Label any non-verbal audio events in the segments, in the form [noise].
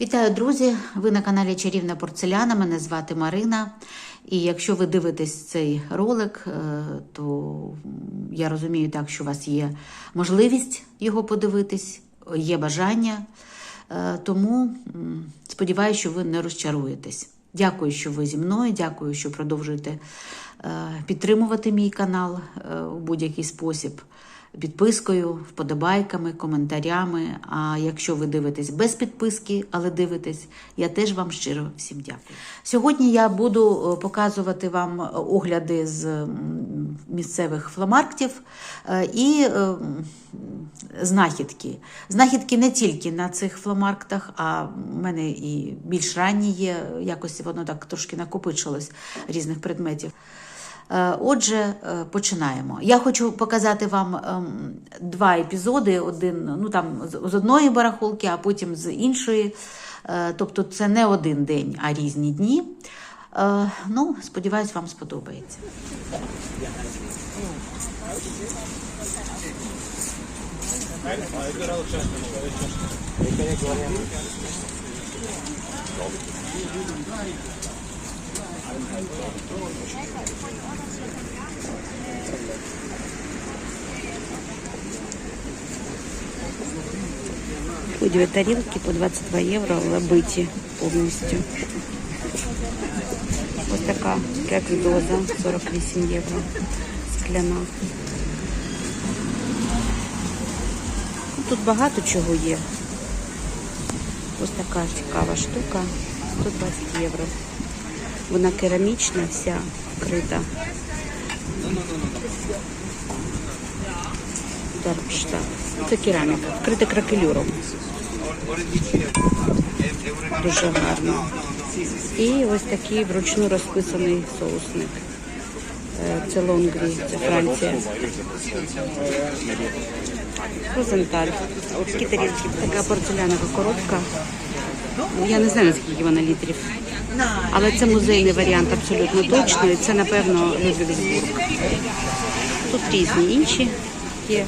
Вітаю, друзі! Ви на каналі Чарівна Порцеляна. Мене звати Марина. І якщо ви дивитесь цей ролик, е, то я розумію так, що у вас є можливість його подивитись, є бажання. Е, Тому сподіваюся, що ви не розчаруєтесь. Дякую, що ви зі мною. Дякую, що продовжуєте е, підтримувати мій канал в будь-який спосіб підпискою, вподобайками, коментарями. А якщо ви дивитесь без підписки, але дивитесь, я теж вам щиро всім дякую. Сьогодні я буду е, показувати вам огляди з місцевих фломарктів е, і е, знахідки. Знахідки не тільки на цих фломарктах, а в мене і більш ранні є. Якось воно так трошки накопичилось різних предметів. Е, Отже, е, починаємо. Я хочу показати вам ем, два епізоди: один ну там з- одної барахолки, а потім з іншої. Е, Тобто це не один день, а різні дні. Ну, сподіваюсь, вам сподобається. Дві тарілки по 22 євро лабиті повністю. Ось така кекс-доза 48 євро. Скляна. Ну, Тут багато чого є. Ось така цікава штука. 120 євро. Вона керамічна, вся вкрита. Це кераміка, вкрита кракелюром. Дуже гарно. І ось такий вручну розписаний соусник. Е, Це Лонгрі, це Франція. Розенталь. Така порцелянова коробка. Я не знаю, наскільки вона літрів. Але це музейний варіант абсолютно точно. І це, напевно, Людвігсбург. Тут різні інші є.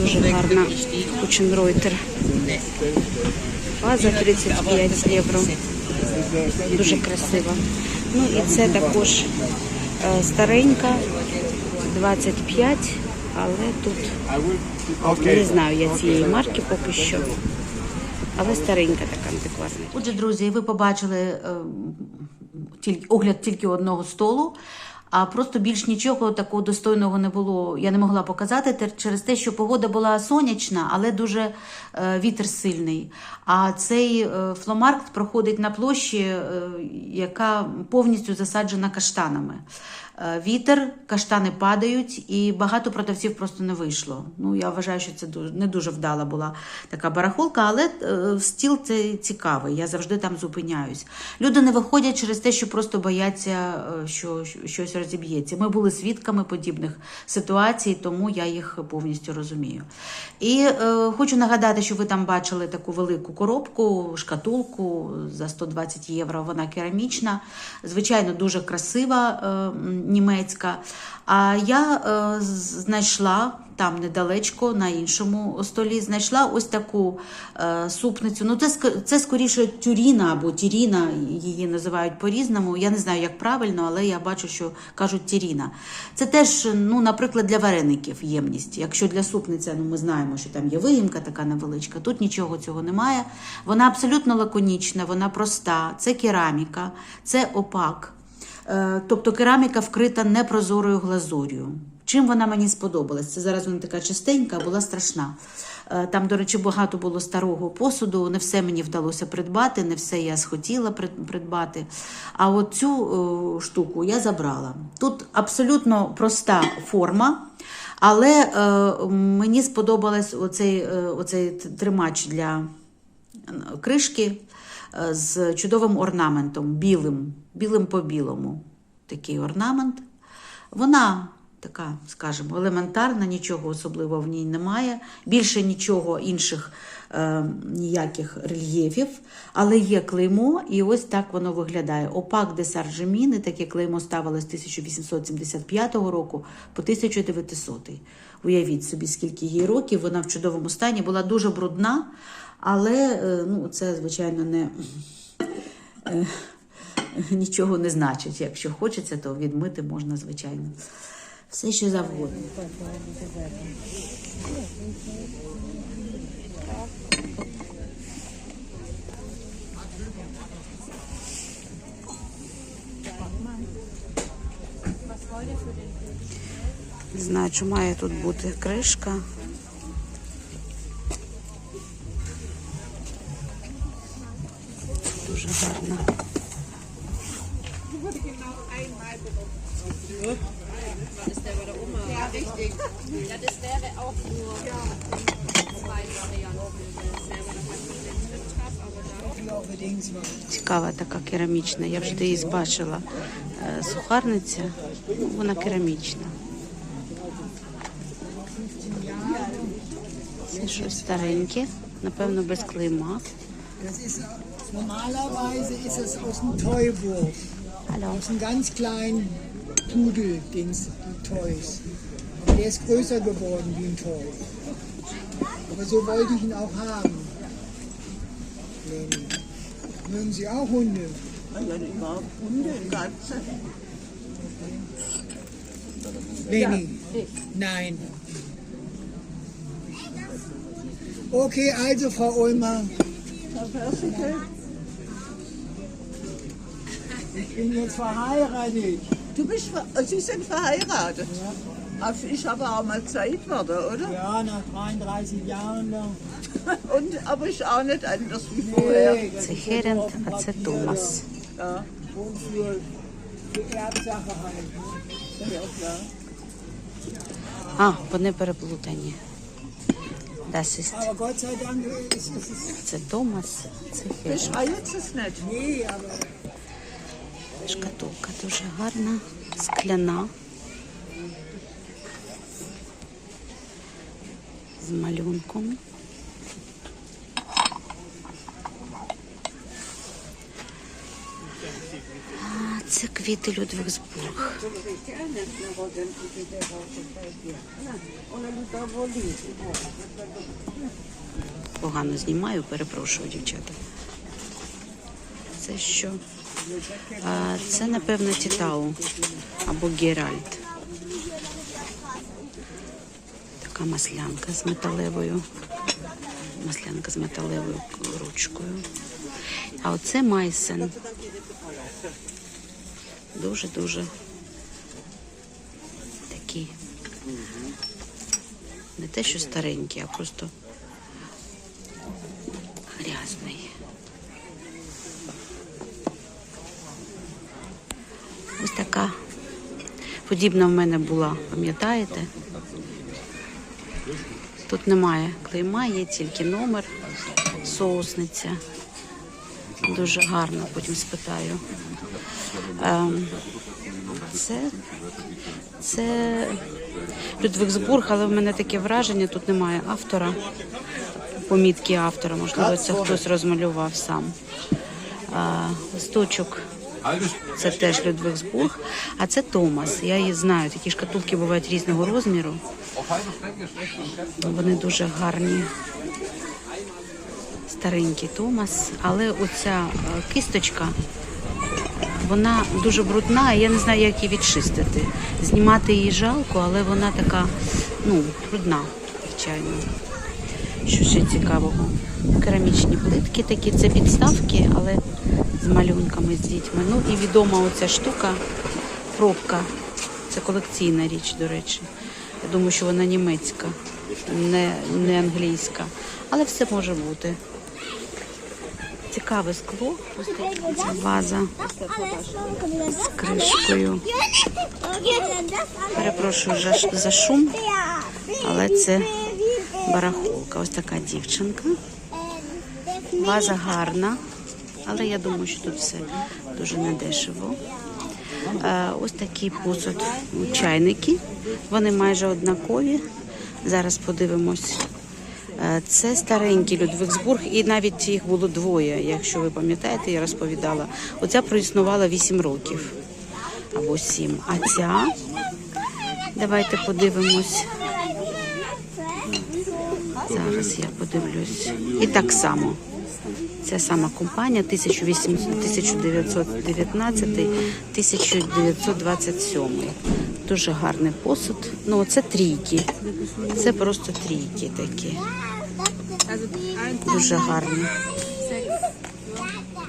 Дуже гарна Кученройтер. Ваза 35 євро. Дуже красива. Ну і це також е, старенька, 25, але тут не знаю я цієї марки поки що. Але старенька така антикварна. Отже, друзі, ви побачили е, тільки, огляд тільки одного столу, а просто більш нічого такого достойного не було. Я не могла показати через те, що погода була сонячна, але дуже е, вітер сильний. А цей е, фломаркт проходить на площі, яка повністю засаджена каштанами. Е, Вітер, каштани падають, і багато продавців просто не вийшло. Ну, я вважаю, що це не дуже вдала була така барахолка, але е, стіл це цікавий. Я завжди там зупиняюсь. Люди не виходять через те, що просто бояться, е, що що щось розіб'ється. Ми були свідками подібних ситуацій, тому я їх повністю розумію. І е, хочу нагадати, що ви там бачили таку велику коробку, шкатулку за 120 євро. Вона керамічна, звичайно, дуже красива німецька. А я е, знайшла там недалечко на іншому столі, знайшла ось таку е, супницю. Ну, це, це скоріше тюріна або тіріна, її називають по-різному. Я не знаю, як правильно, але я бачу, що кажуть тіріна. Це теж, ну, наприклад, для вареників ємність. Якщо для супниця, ну ми знаємо, що там є виїмка така невеличка. Тут нічого цього немає. Вона абсолютно лаконічна, вона проста. Це кераміка, це опак. Е, Тобто кераміка вкрита непрозорою глазур'ю. Чим вона мені сподобалась? Це зараз вона така чистенька, була страшна. Е, Там, до речі, багато було старого посуду, не все мені вдалося придбати, не все я схотіла придбати. А от цю е, штуку я забрала. Тут абсолютно проста форма, але мені сподобалась оцей, оцей тримач для кришки з чудовим орнаментом, білим, білим по білому. Такий орнамент. Вона така, скажімо, елементарна, нічого особливого в ній немає. Більше нічого інших е, ніяких рельєфів, але є клеймо, і ось так воно виглядає. Опак де Саржеміни, таке клеймо ставили з 1875 року по 1900. Уявіть собі, скільки їй років, вона в чудовому стані, була дуже брудна, але е, ну, це, звичайно, не. е, Нічого не значить. Якщо хочеться, то відмити можна, звичайно. Все, що завгодно. Не знаю, чи має тут бути кришка. Керамічна. Я вже її бачила. Е, Сухарниця, ну, вона керамічна. Це щось стареньке, напевно, без клейма. Normalerweise ist es aus dem. Hallo. Aus einem ganz kleinen Pudel-Dings, die Toys. Aber der ist größer geworden wie ein Toy. Aber so wollte ich ihn auch haben. Mögen Sie auch Hunde? Ja, überhaupt Hunde, Katze. Lenny? Nein. Okay, also Frau Ulmer. Ich bin jetzt verheiratet. Du bist, ver- Sie sind verheiratet. Aber Ich habe auch mal Zeit, oder? Ja, nach 33 Jahren noch. [laughs] Und, aber ich auch nicht anders wie vorher. Nee, das Це а це Papier Томас. Ja, da. Und für, für Erbsache halt. Ne? ja klar. А, вони переплутані. Das ist, Aber Gott sei Dank ist es. це Томас, це Херінг. Beschreibt es nicht. Nee, aber Шкатулка дуже гарна, скляна. З малюнком. А, Це квіти Людвігсбург. Погано знімаю, перепрошую, дівчата. Це що? А, Це, напевно, Тітау або Геральт. Така маслянка з металевою. Маслянка з металевою ручкою. А оце Майсен. Дуже-дуже такий. Не те, що старенький, а просто грязний. Ось така подібна в мене була, пам'ятаєте? Тут немає клейма, є тільки номер, соусниця. Дуже гарно, потім спитаю. Ем, це, це Людвігсбург, але в мене таке враження, тут немає автора, помітки автора, можливо, це хтось розмалював сам. А, листочок це теж Людвігсбург, а це Томас. Я її знаю. Такі шкатулки бувають різного розміру. Вони дуже гарні. Старенький Томас, але оця е, кисточка, вона дуже брудна, я не знаю, як її відчистити. Знімати її жалко, але вона така, ну, брудна, звичайно. Що ще цікавого? Керамічні плитки такі, це підставки, але з малюнками з дітьми. Ну і відома оця штука, пробка. Це колекційна річ, до речі. Я думаю, що вона німецька, не, не англійська. Але все може бути. Цікаве скло. Ось ваза з кришкою. Перепрошую за, за шум, але це барахолка. Ось така дівчинка. Ваза гарна, але я думаю, що тут все дуже недешево. Е, Ось такий посуд. Чайники. Вони майже однакові. Зараз подивимось. Е, Це старенький Людвигсбург, і навіть їх було двоє. Якщо ви пам'ятаєте, я розповідала. Оця проіснувала 8 років або 7. А ця, давайте подивимось. Зараз я подивлюсь. І так само. Ця сама компанія 1919-1927. Дуже гарний посуд. Ну, це трійки. Це просто трійки такі. Дуже гарні.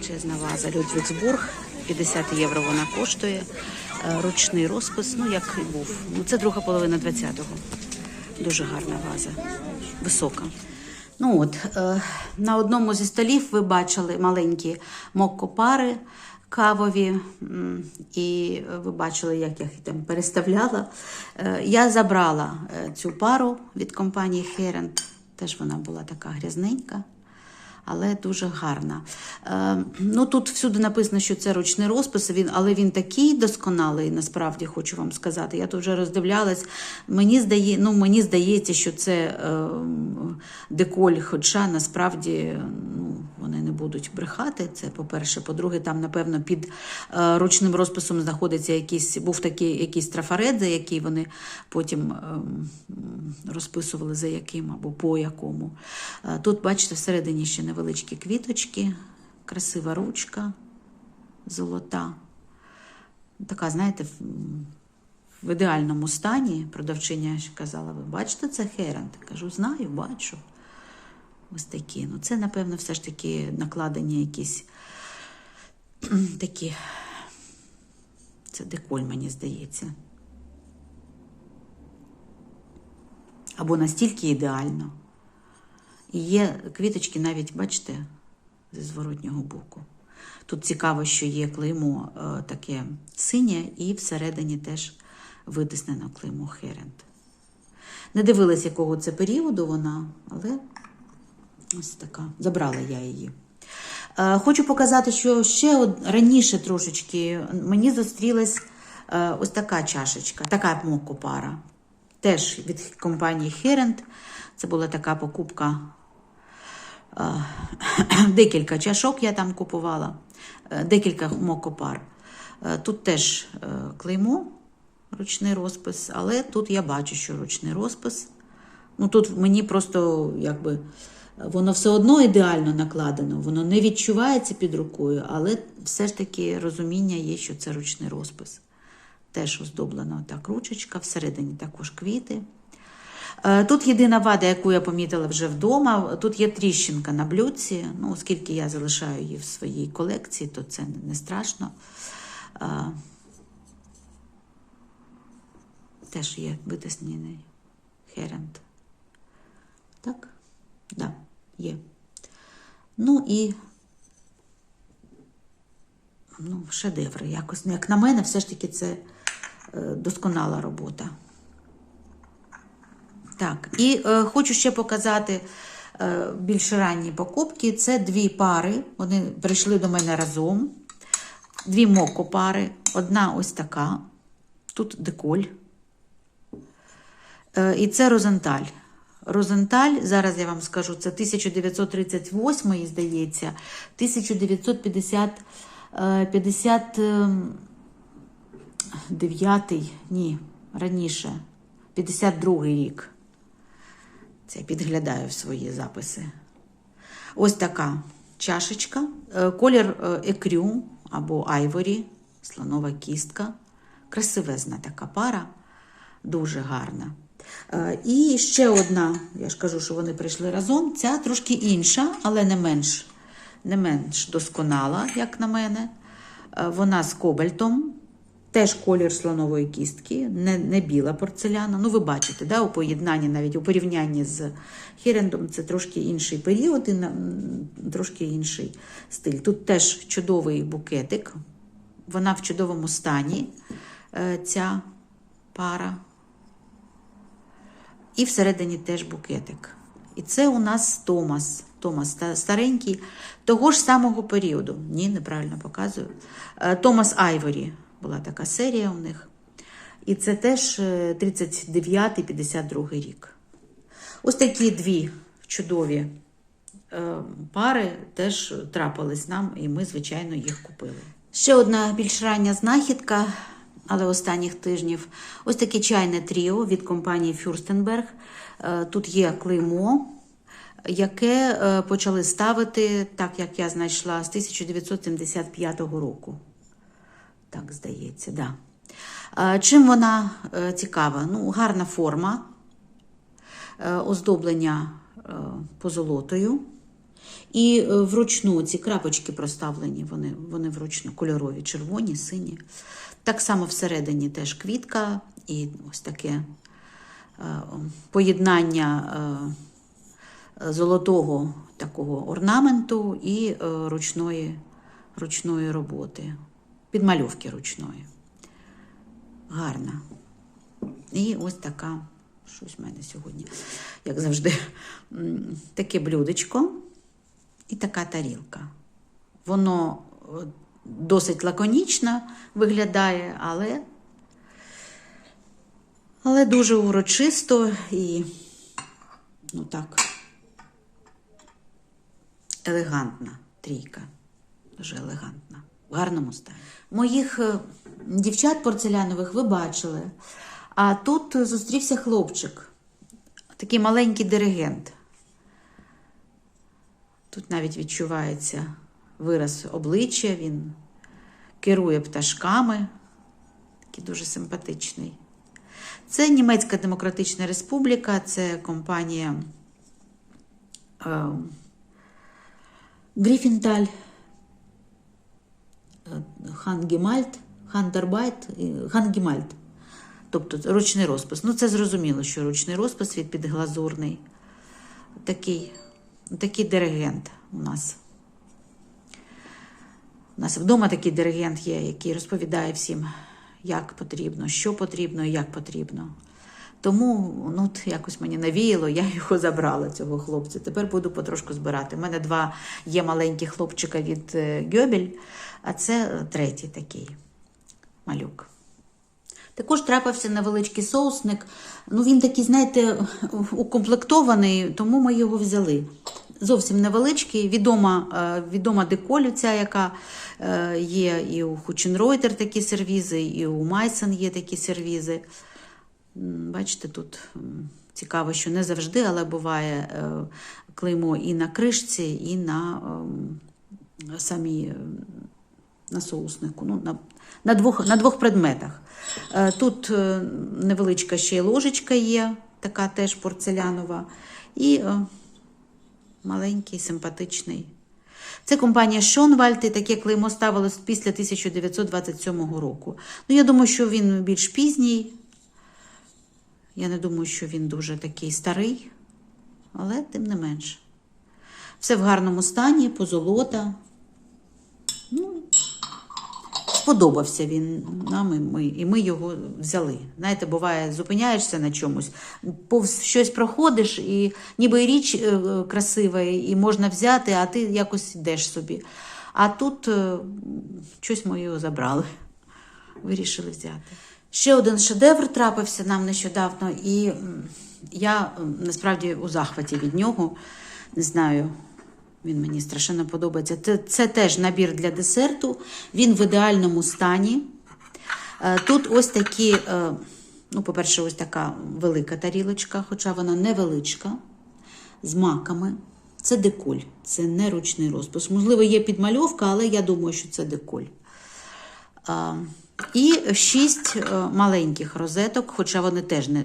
Чесна ваза Людвігсбург. 50 євро вона коштує. Е, Ручний розпис, ну як і був. Ну, це друга половина 20-го. Дуже гарна ваза. Висока. Ну от, е, на одному зі столів ви бачили маленькі моккопари кавові, і ви бачили, як я їх там переставляла. Е, я забрала е, цю пару від компанії Herent. Теж вона була така грязненька. Але дуже гарна. Е, ну тут всюди написано, що це ручний розпис, він, але він такий досконалий, насправді хочу вам сказати. Я тут вже роздивлялась. Мені здає, ну, мені здається, що це е, деколь, хоча насправді ну, вони не будуть брехати. Це по-перше. По-друге, там, напевно, під е, ручним розписом знаходиться якийсь, був такий якийсь трафарет, за який вони потім е, розписували за яким або по якому. Е, Тут, бачите, всередині ще невеличкі квіточки, красива ручка золота. Така, знаєте, в- ідеальному стані продавчиня казала, ви бачите це Херант? Кажу, знаю, бачу. Ось такі. Ну, це, напевно, все ж таки накладені якісь [clears throat] такі. Це деколь, мені здається. Або настільки ідеально. Є квіточки навіть, бачите, зі зворотнього боку. Тут цікаво, що є клеймо е, таке синє, і всередині теж витиснено клеймо Херент. Не дивилась, якого це періоду вона, але ось така. Забрала я її. Е, Хочу показати, що ще раніше трошечки мені зустрілась е, ось така чашечка, така мокопара. Теж від компанії Herent. Це була така покупка. Е, [clears throat] Декілька чашок я там купувала, е, декілька мокопар. Е, Тут теж клеймо, ручний розпис, але тут я бачу, що ручний розпис. Ну тут мені просто якби воно все одно ідеально накладено, воно не відчувається під рукою, але все ж таки розуміння є, що це ручний розпис. Теж оздоблена так ручечка, всередині також квіти. Е, Тут єдина вада, яку я помітила вже вдома. Тут є тріщинка на блюдці. Ну, оскільки я залишаю її в своїй колекції, то це не страшно. Е, Теж є витиснений херент. Так? Да, є. Ну і ну, шедеври. Якось, ну, як на мене, все ж таки це е, досконала робота. Так, і е, хочу ще показати е, більш ранні покупки. Це дві пари. Вони прийшли до мене разом. Дві моко пари. Одна ось така. Тут деколь. Е, і це Розенталь. Розенталь, зараз я вам скажу, це 1938, здається, 1950, е, 59, ні, раніше, 52 рік. Це підглядаю в свої записи. Ось така чашечка, е, колір е, екрю або айворі, слонова кістка. Красивезна така пара, дуже гарна. Е, І ще одна, я ж кажу, що вони прийшли разом. Ця трошки інша, але не менш, не менш досконала, як на мене. Вона з кобальтом, теж колір слонової кістки, не, не біла порцеляна. Ну, ви бачите, да, у поєднанні, навіть у порівнянні з Херендом, це трошки інший період і на- трошки інший стиль. Тут теж чудовий букетик. Вона в чудовому стані, е, ця пара. І всередині теж букетик. І це у нас Томас. Томас старенький, того ж самого періоду. Ні, неправильно показую. Е, Томас Айворі була така серія у них. І це теж е, 39-52 рік. Ось такі дві чудові е, пари теж трапились нам, і ми, звичайно, їх купили. Ще одна більш рання знахідка, але останніх тижнів. Ось таке чайне тріо від компанії Фюрстенберг. Е, Тут є клеймо, яке е, почали ставити, так як я знайшла, з 1975 року. Так, здається, да. Чим вона е, цікава? Ну, гарна форма, е, оздоблення е, позолотою. І вручну ці крапочки проставлені, вони, вони вручну кольорові, червоні, сині. Так само всередині теж квітка і ось таке поєднання золотого такого орнаменту і ручної, ручної роботи, підмальовки ручної. Гарна. І ось така, щось в мене сьогодні, як завжди, таке блюдечко і така тарілка. Воно е, досить лаконічно виглядає, але, але дуже урочисто і ну так, елегантна трійка. Дуже елегантна. В гарному стані. Моїх е, дівчат порцелянових ви бачили. А тут зустрівся хлопчик, такий маленький диригент. Тут навіть відчувається вираз обличчя, він керує пташками, такий дуже симпатичний. Це Німецька Демократична Республіка, це компанія е, Гріфінталь, Хангемальт, Хандербайт, Хангемальт. Тобто ручний розпис. Ну, це зрозуміло, що ручний розпис від підглазурний. Такий, такий диригент у нас. У нас вдома такий диригент є, який розповідає всім, як потрібно, що потрібно і як потрібно. Тому ну, якось мені навіяло, я його забрала, цього хлопця. Тепер буду потрошку збирати. У мене два є маленькі хлопчика від е, Гьобель, а це третій такий малюк. Також трапився невеличкий соусник. Ну, він такий, знаєте, укомплектований, тому ми його взяли. Зовсім невеличкий, відома, е, відома деколю ця, яка е, є і у Хученройтер такі сервізи, і у Майсен є такі сервізи. Бачите, тут цікаво, що не завжди, але буває е, клеймо і на кришці, і на ем, самій е, на соуснику, ну, на, на, двох, на двох предметах. Е, Тут е, невеличка ще й ложечка є, така теж порцелянова, і маленький, симпатичний. Це компанія Шонвальд, і таке клеймо ставилось після 1927 року. Ну, я думаю, що він більш пізній. Я не думаю, що він дуже такий старий, але тим не менше. Все в гарному стані, позолота. Ну, сподобався він нам, і ми, і ми його взяли. Знаєте, буває, зупиняєшся на чомусь, повз щось проходиш, і ніби річ е, е, красива, і можна взяти, а ти якось йдеш собі. А тут е, щось ми його забрали, вирішили взяти. Ще один шедевр трапився нам нещодавно, і я насправді у захваті від нього. Не знаю, він мені страшенно подобається. Це, це теж набір для десерту. Він в ідеальному стані. Е, Тут ось такі, е, ну, по-перше, ось така велика тарілочка, хоча вона невеличка, з маками. Це деколь, це не ручний розпис. Можливо, є підмальовка, але я думаю, що це деколь. І шість е, маленьких розеток, хоча вони теж не.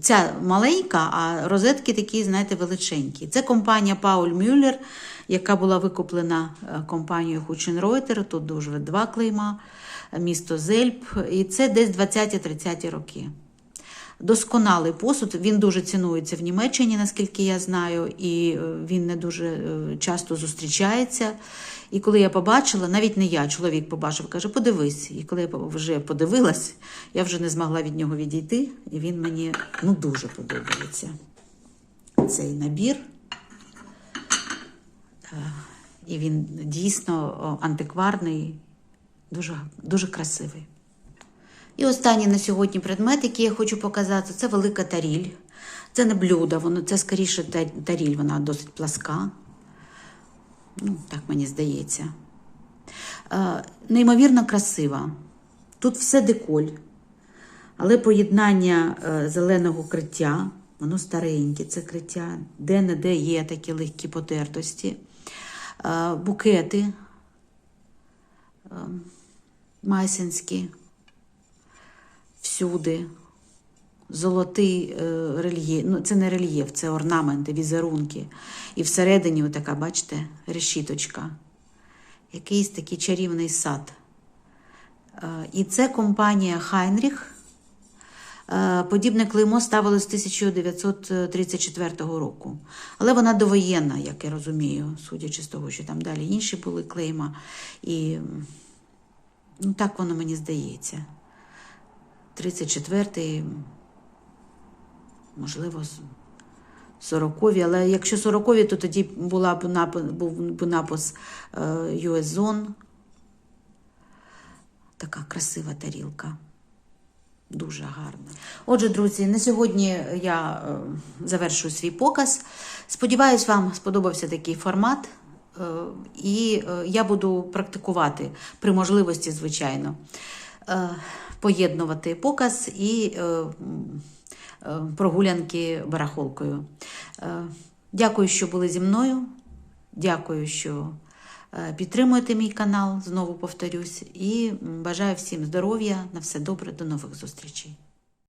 Ця маленька, а розетки такі, знаєте, величенькі. Це компанія Пауль Мюллер, яка була викуплена е, компанією Хученройтер. Тут дуже два клейма, місто Зельп. І це десь 20-30 роки. Досконалий посуд, він дуже цінується в Німеччині, наскільки я знаю, і е, він не дуже часто зустрічається. І коли я побачила, навіть не я, чоловік побачив, каже, подивись. І коли я вже подивилась, я вже не змогла від нього відійти, і він мені ну, дуже подобається. Цей набір. Е, І він дійсно антикварний, дуже, дуже красивий. І останній на сьогодні предмет, який я хочу показати, це велика таріль. Це не блюдо, воно це скоріше таріль, вона досить пласка. Ну, так мені здається. Е, неймовірно красива. Тут все деколь, але поєднання е, зеленого криття, воно стареньке, це криття, де-не-де є такі легкі потертості, Е, букети майсинські, всюди. Золотий е, рельєф, ну це не рельєф, це орнаменти, візерунки. І всередині, отака, бачите, решіточка. Якийсь такий чарівний сад. Е, І це компанія Хайнріх. Е, Подібне клеймо ставили з 1934 року. Але вона довоєнна, як я розумію, судячи з того, що там далі інші були клейма. І ну, так воно мені здається. 34-й, можливо, 40-ві, але якщо 40-ві, то тоді була б напис, був б напис е, US Zone. Така красива тарілка. Дуже гарна. Отже, друзі, на сьогодні я е, завершую свій показ. Сподіваюсь, вам сподобався такий формат. Е, і е, я буду практикувати при можливості, звичайно, е, поєднувати показ і е, е, прогулянки барахолкою. Е, Дякую, що були зі мною. Дякую, що е, підтримуєте мій канал, знову повторюсь. І бажаю всім здоров'я, на все добре, до нових зустрічей.